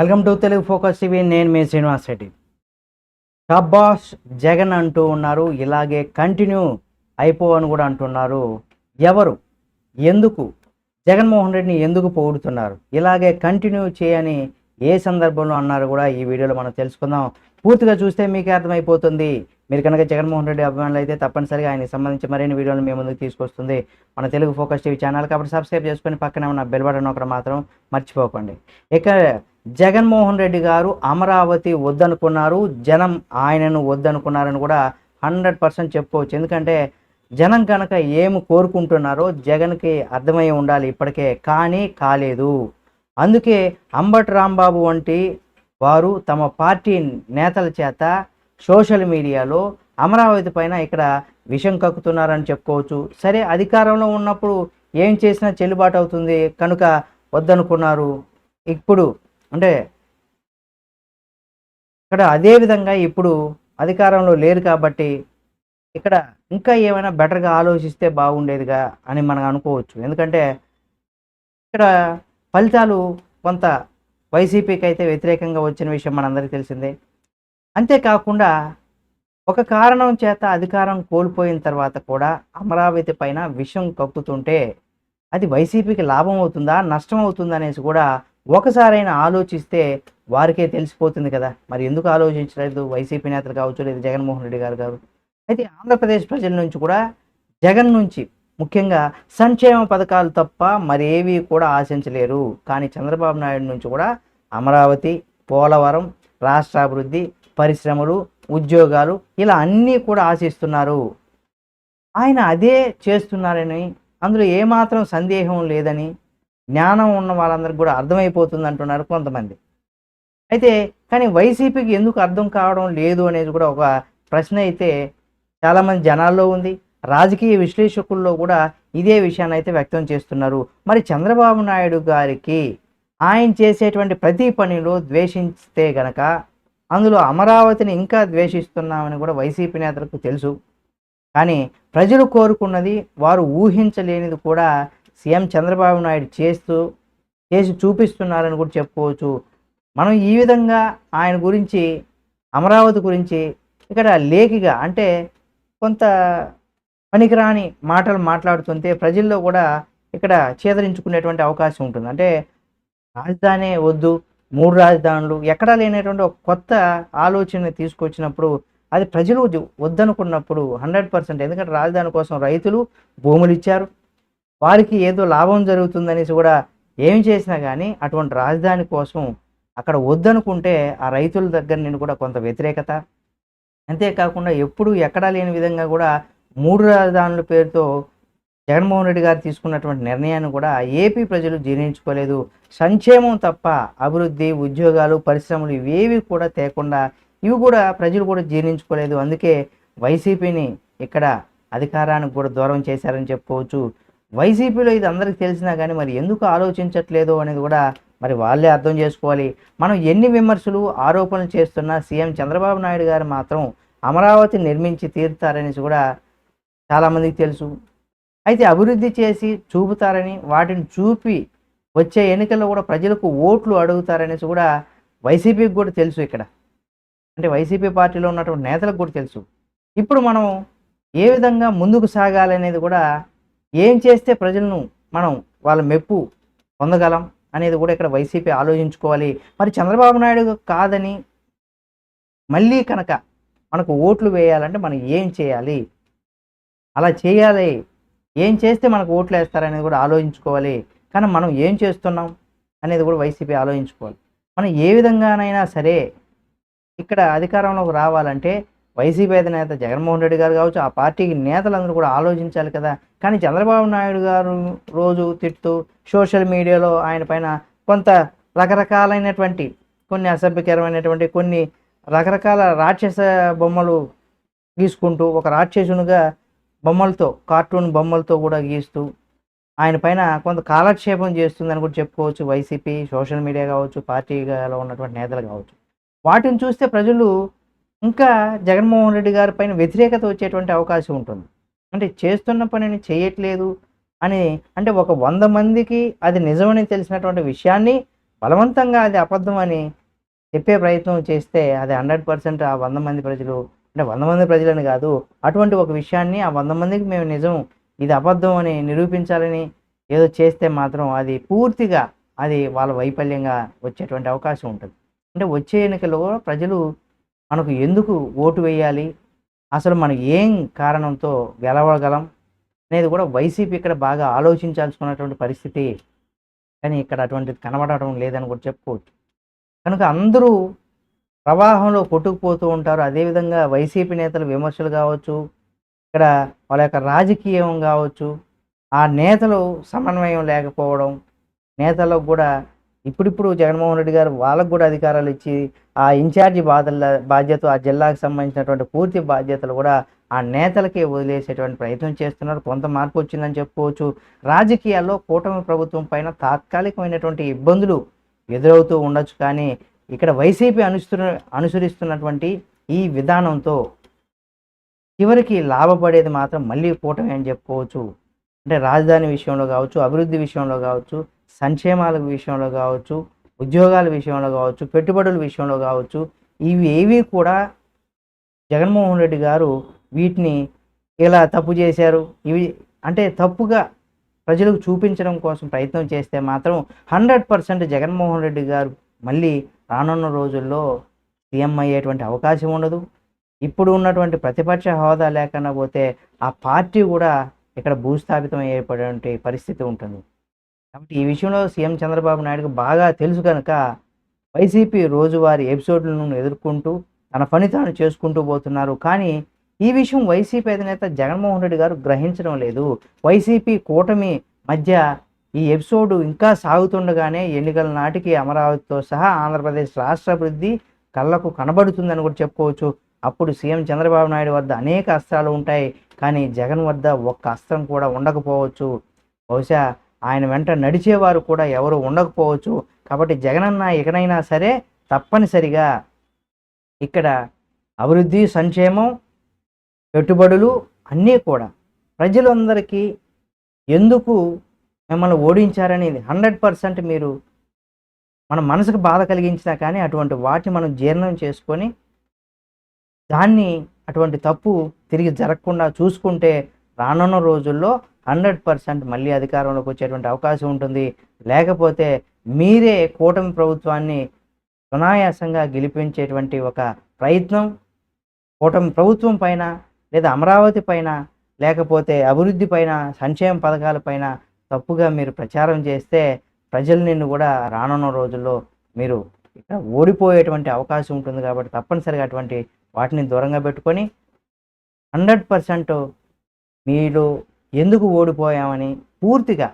Welcome to Telugu focus TV. నేను మీ శ్రీనివాస్ రెడ్డి. షబ్బాస్ జగన్ అంటూ ఉన్నారు. ఇలాగే కంటిన్యూ అయిపో అని కూడా అంటున్నారు. ఎవరు? ఎందుకు? జగన్మోహన్ రెడ్డిని ఎందుకు పొగుడుతున్నారు? ఇలాగే కంటిన్యూ చేయని ఏ సందర్భంలో అన్నారు కూడా ఈ వీడియోలో మనం తెలుసుకుందాం. పూర్తిగా చూస్తే మీకే అర్థమైపోతుంది. మీరు కనుక జగన్మోహన్ రెడ్డి అభిమానులు అయితే తప్పనిసరిగా ఆయనకి సంబంధించి మరిన్ని వీడియోలు మీ ముందుకు తీసుకొస్తుంది. మన తెలుగు ఫోకస్ టీవీ ఛానల్ కాబట్టి సబ్స్క్రైబ్ చేసుకొని పక్కనే ఉన్న బెల్ బటన్ ఒకటి మాత్రం మర్చిపోకండి. ఇక జగన్మోహన్ రెడ్డి గారు అమరావతి వద్దనుకున్నారు జనం ఆయనను వద్దనుకున్నారని కూడా హండ్రెడ్ పర్సెంట్ చెప్పుకోవచ్చు. ఎందుకంటే జనం కనుక ఏమి కోరుకుంటున్నారో జగన్కి అర్థమై ఉండాలి ఇప్పటికే కానీ కాలేదు. అందుకే అంబటి రాంబాబు వంటి వారు తమ పార్టీ నేతల చేత సోషల్ మీడియాలో అమరావతి పైన ఇక్కడ విషం కక్కుతున్నారని చెప్పుకోవచ్చు. సరే అధికారంలో ఉన్నప్పుడు ఏం చేసినా చెల్లుబాటు అవుతుంది కనుక వద్దనుకున్నారు. ఇప్పుడు అంటే ఇక్కడ అదేవిధంగా ఇప్పుడు అధికారంలో లేరు కాబట్టి ఇక్కడ ఇంకా ఏమైనా బెటర్గా ఆలోచిస్తే బాగుండేదిగా అని మనం అనుకోవచ్చు. ఎందుకంటే ఇక్కడ ఫలితాలు కొంత వైసీపీకి అయితే వ్యతిరేకంగా వచ్చిన విషయం మనందరికీ తెలిసిందే. అంతేకాకుండా ఒక కారణం చేత అధికారం కోల్పోయిన తర్వాత కూడా అమరావతి పైన విషం కక్కుతుంటే అది వైసీపీకి లాభం అవుతుందా నష్టం అవుతుందా అనేసి కూడా ఒకసారైనా ఆలోచిస్తే వారికే తెలిసిపోతుంది కదా. మరి ఎందుకు ఆలోచించలేదు? వైసీపీ నేతలు కావచ్చు లేదా జగన్మోహన్ రెడ్డి గారు గారు అయితే ఆంధ్రప్రదేశ్ ప్రజల నుంచి కూడా జగన్ నుంచి ముఖ్యంగా సంక్షేమ పథకాలు తప్ప మరేవి కూడా ఆశించలేరు. కానీ చంద్రబాబు నాయుడు నుంచి కూడా అమరావతి పోలవరం రాష్ట్రాభివృద్ధి పరిశ్రమలు ఉద్యోగాలు ఇలా అన్నీ కూడా ఆశిస్తున్నారు. ఆయన అదే చేస్తున్నారని అందులో ఏమాత్రం సందేహం లేదని జ్ఞానం ఉన్న వాళ్ళందరికీ కూడా అర్థమైపోతుంది అంటున్నారు కొంతమంది. అయితే కానీ వైసీపీకి ఎందుకు అర్థం కావడం లేదు అనేది కూడా ఒక ప్రశ్న అయితే చాలామంది జనాల్లో ఉంది. రాజకీయ విశ్లేషకుల్లో కూడా ఇదే విషయాన్ని అయితే వ్యక్తం చేస్తున్నారు. మరి చంద్రబాబు నాయుడు గారికి ఆయన చేసేటువంటి ప్రతి పనిలో ద్వేషిస్తే గనక అందులో అమరావతిని ఇంకా ద్వేషిస్తున్నామని కూడా వైసీపీ నేతలకు తెలుసు. కానీ ప్రజలు కోరుకున్నది వారు ఊహించలేనిది కూడా సీఎం చంద్రబాబు నాయుడు చేస్తూ చేసి చూపిస్తున్నారని కూడా చెప్పుకోవచ్చు. మనం ఈ విధంగా ఆయన గురించి అమరావతి గురించి ఇక్కడ లేఖిగా అంటే కొంత పనికిరాని మాటలు మాట్లాడుతుంటే ప్రజల్లో కూడా ఇక్కడ చేదరించుకునేటువంటి అవకాశం ఉంటుంది. అంటే రాజధాని వద్దు మూడు రాజధానులు ఎక్కడా లేనటువంటి ఒక కొత్త ఆలోచన తీసుకొచ్చినప్పుడు అది ప్రజలు వద్దు- వద్దనుకున్నప్పుడు హండ్రెడ్ పర్సెంట్. ఎందుకంటే రాజధాని కోసం రైతులు భూములు ఇచ్చారు వారికి ఏదో లాభం జరుగుతుందనేసి కూడా ఏమి చేసినా కానీ అటువంటి రాజధాని కోసం అక్కడ వద్దనుకుంటే ఆ రైతుల దగ్గర నుండి కూడా కొంత వ్యతిరేకత. అంతేకాకుండా ఎప్పుడు ఎక్కడా లేని విధంగా కూడా మూడు రాజధానుల పేరుతో జగన్మోహన్ రెడ్డి గారు తీసుకున్నటువంటి నిర్ణయాన్ని కూడా ఏపీ ప్రజలు జీర్ణించుకోలేదు. సంక్షేమం తప్ప అభివృద్ధి ఉద్యోగాలు పరిశ్రమలు ఇవేవి కూడా తేకుండా ఇవి కూడా ప్రజలు కూడా జీర్ణించుకోలేదు. అందుకే వైసీపీని ఇక్కడ అధికారానికి కూడా దూరం చేశారని చెప్పుకోవచ్చు. వైసీపీలో ఇది అందరికి తెలిసినా కానీ మరి ఎందుకు ఆలోచించట్లేదు అనేది కూడా మరి వాళ్ళే అర్థం చేసుకోవాలి. మనం ఎన్ని విమర్శలు ఆరోపణలు చేస్తున్నా సీఎం చంద్రబాబు నాయుడు గారు మాత్రం అమరావతి నిర్మించి తీరుతారనేసి కూడా చాలామందికి తెలుసు. అయితే అభివృద్ధి చేసి చూపుతారని వాటిని చూపి వచ్చే ఎన్నికల్లో కూడా ప్రజలకు ఓట్లు అడుగుతారనేసి కూడా వైసీపీకి కూడా తెలుసు ఇక్కడ. అంటే వైసీపీ పార్టీలో ఉన్నటువంటి నేతలకు కూడా తెలుసు. ఇప్పుడు మనం ఏ విధంగా ముందుకు సాగాలనేది కూడా ఏం చేస్తే ప్రజలను మనం వాళ్ళ మెప్పు పొందగలం అనేది కూడా ఇక్కడ వైసీపీ ఆలోచించుకోవాలి. మరి చంద్రబాబు నాయుడు కాదని మళ్ళీ కనుక మనకు ఓట్లు వేయాలంటే మనం ఏం చేయాలి? అలా చేయాలి. ఏం చేస్తే మనకు ఓట్లు వేస్తారనేది కూడా ఆలోచించుకోవాలి. కానీ మనం ఏం చేస్తున్నాం అనేది కూడా వైసీపీ ఆలోచించుకోవాలి. మనం ఏ విధంగానైనా సరే ఇక్కడ అధికారంలోకి రావాలంటే వైసీపీ అధినేత జగన్మోహన్ రెడ్డి గారు కావచ్చు ఆ పార్టీకి నేతలందరూ కూడా ఆలోచించాలి కదా. కానీ చంద్రబాబు నాయుడు గారు రోజు తిట్టుతూ సోషల్ మీడియాలో ఆయన పైన కొంత రకరకాలైనటువంటి కొన్ని అసభ్యకరమైనటువంటి కొన్ని రకరకాల రాక్షస బొమ్మలు గీసుకుంటూ ఒక రాక్షసునిగా బొమ్మలతో కార్టూన్ బొమ్మలతో కూడా గీస్తూ ఆయన పైన కొంత కాలక్షేపం చేస్తుందని కూడా చెప్పుకోవచ్చు. వైసీపీ సోషల్ మీడియా కావచ్చు పార్టీలో ఉన్నటువంటి నేతలు కావచ్చు. వాటిని చూస్తే ప్రజలు ఇంకా జగన్మోహన్ రెడ్డి గారి పైన వ్యతిరేకత వచ్చేటువంటి అవకాశం ఉంటుంది. అంటే చేస్తున్న పనిని చేయట్లేదు అని అంటే ఒక వంద మందికి అది నిజమని తెలిసినటువంటి విషయాన్ని బలవంతంగా అది అబద్ధం అని చెప్పే ప్రయత్నం చేస్తే అది హండ్రెడ్ పర్సెంట్ ఆ వంద మంది ప్రజలు అంటే వంద మంది ప్రజలని కాదు అటువంటి ఒక విషయాన్ని ఆ వంద మందికి మేము నిజం ఇది అబద్ధం అని నిరూపించాలని ఏదో చేస్తే మాత్రం అది పూర్తిగా అది వాళ్ళ వైఫల్యంగా వచ్చేటువంటి అవకాశం ఉంటుంది. అంటే వచ్చే ఎన్నికల్లో ప్రజలు మనకు ఎందుకు ఓటు వేయాలి? అసలు మనం ఏం కారణంతో గెలవగలం? అనేది కూడా వైసీపీ ఇక్కడ బాగా ఆలోచించాల్సుకున్నటువంటి పరిస్థితి. కానీ ఇక్కడ అటువంటిది కనబడటం లేదని కూడా చెప్పుకోవచ్చు. కనుక అందరూ ప్రవాహంలో కొట్టుకుపోతూ ఉంటారు. అదేవిధంగా వైసీపీ నేతల విమర్శలు కావచ్చు ఇక్కడ వాళ్ళ యొక్క రాజకీయం కావచ్చు ఆ నేతలు సమన్వయం లేకపోవడం నేతలకు కూడా ఇప్పుడిప్పుడు జగన్మోహన్ రెడ్డి గారు వాళ్ళకు కూడా అధికారాలు ఇచ్చి ఆ ఇన్ఛార్జి బాధల బాధ్యత ఆ జిల్లాకు సంబంధించినటువంటి పూర్తి బాధ్యతలు కూడా ఆ నేతలకే వదిలేసేటువంటి ప్రయత్నం చేస్తున్నారు. కొంత మార్పు వచ్చిందని చెప్పుకోవచ్చు. రాజకీయాల్లో కూటమి ప్రభుత్వం పైన తాత్కాలికమైనటువంటి ఇబ్బందులు ఎదురవుతూ ఉండొచ్చు. కానీ ఇక్కడ వైసీపీ అనుసరి అనుసరిస్తున్నటువంటి ఈ విధానంతో చివరికి లాభపడేది మాత్రం మళ్ళీ కూటమి అని చెప్పుకోవచ్చు. అంటే రాజధాని విషయంలో కావచ్చు అభివృద్ధి విషయంలో కావచ్చు సంక్షేమాల విషయంలో కావచ్చు ఉద్యోగాల విషయంలో కావచ్చు పెట్టుబడుల విషయంలో కావచ్చు ఇవి ఏవి కూడా జగన్మోహన్ రెడ్డి గారు వీటిని ఇలా తప్పు చేశారు. ఇవి అంటే తప్పుగా ప్రజలకు చూపించడం కోసం ప్రయత్నం చేస్తే మాత్రం హండ్రెడ్ పర్సెంట్ జగన్మోహన్ రెడ్డి గారు మళ్ళీ రానున్న రోజుల్లో సీఎం అయ్యేటువంటి అవకాశం ఉండదు. ఇప్పుడు ఉన్నటువంటి ప్రతిపక్ష హోదా లేకుండా పోతే ఆ పార్టీ కూడా ఇక్కడ భూస్థాపితం అయ్యేటువంటి పరిస్థితి ఉంటుంది. కాబట్టి ఈ విషయంలో సీఎం చంద్రబాబు నాయుడుకు బాగా తెలుసు కనుక వైసీపీ రోజువారీ ఎపిసోడ్లను ఎదుర్కొంటూ తన పని తాను చేసుకుంటూ పోతున్నారు. కానీ ఈ విషయం వైసీపీ అధినేత జగన్మోహన్ రెడ్డి గారు గ్రహించడం లేదు. వైసీపీ కూటమి మధ్య ఈ ఎపిసోడ్ ఇంకా సాగుతుండగానే ఎన్నికల నాటికి అమరావతితో సహా ఆంధ్రప్రదేశ్ రాష్ట్ర అభివృద్ధి కళ్ళకు కనబడుతుందని కూడా చెప్పుకోవచ్చు. అప్పుడు సీఎం చంద్రబాబు నాయుడు వద్ద అనేక అస్త్రాలు ఉంటాయి. కానీ జగన్ వద్ద ఒక్క అస్త్రం కూడా ఉండకపోవచ్చు. బహుశా ఆయన వెంట నడిచేవారు కూడా ఎవరు ఉండకపోవచ్చు. కాబట్టి జగనన్న ఇకనైనా సరే తప్పనిసరిగా ఇక్కడ అభివృద్ధి సంక్షేమం పెట్టుబడులు అన్నీ కూడా ప్రజలందరికీ ఎందుకు మిమ్మల్ని ఓడించారనేది హండ్రెడ్ పర్సెంట్ మీరు మన మనసుకు బాధ కలిగించినా కానీ అటువంటి వాటిని మనం జీర్ణం చేసుకొని దాన్ని అటువంటి తప్పు తిరిగి జరగకుండా చూసుకుంటే రానున్న రోజుల్లో హండ్రెడ్ పర్సెంట్ మళ్ళీ అధికారంలోకి వచ్చేటువంటి అవకాశం ఉంటుంది. లేకపోతే మీరే కూటమి ప్రభుత్వాన్ని సునాయాసంగా గెలిపించేటువంటి ఒక ప్రయత్నం కూటమి ప్రభుత్వం పైన లేదా అమరావతి పైన లేకపోతే అభివృద్ధి పైన సంక్షేమ పథకాల పైన తప్పుగా మీరు ప్రచారం చేస్తే ప్రజలు నిన్ను కూడా రానున్న రోజుల్లో మీరు ఇక్కడ ఓడిపోయేటువంటి అవకాశం ఉంటుంది కాబట్టి తప్పనిసరిగా అటువంటి వాటిని దూరంగా పెట్టుకొని హండ్రెడ్ పర్సెంట్ మీరు ఎందుకు ఓడిపోయామని పూర్తిగా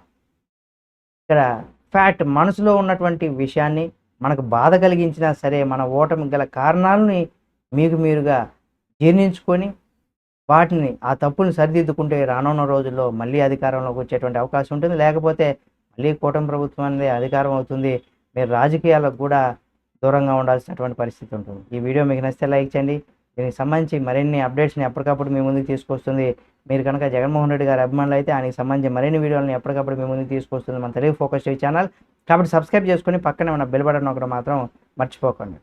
ఇక్కడ ఫ్యాక్ట్ మనసులో ఉన్నటువంటి విషయాన్ని మనకు బాధ కలిగించినా సరే మన ఓటమి గల కారణాలని మీకు మీరుగా జీర్ణించుకొని వాటిని ఆ తప్పుని సరిదిద్దుకుంటే రానున్న రోజుల్లో మళ్ళీ అధికారంలోకి వచ్చేటువంటి అవకాశం ఉంటుంది. లేకపోతే మళ్ళీ కూటమి ప్రభుత్వం అనేది అధికారం అవుతుంది. మీరు రాజకీయాలకు కూడా దూరంగా ఉండాల్సినటువంటి పరిస్థితి ఉంటుంది. ఈ వీడియో మీకు నచ్చితే లైక్ చేయండి. దీనికి సంబంధించి మరిన్ని అప్డేట్స్ని ఎప్పటికప్పుడు మీ ముందుకు తీసుకొస్తుంది. మీరు కనుక జగన్మోహన్ రెడ్డి గారి అభిమానులు అయితే ఆయనకి సంబంధించి మరిన్ని వీడియోలను ఎప్పటికప్పుడు మీ ముందుకు తీసుకొస్తుంది మన తెలుగు ఫోకస్ టీవీ ఛానల్. కాబట్టి సబ్స్క్రైబ్ చేసుకొని పక్కనే ఉన్న బెల్ బటన్ ఒకటి మాత్రం మర్చిపోకండి.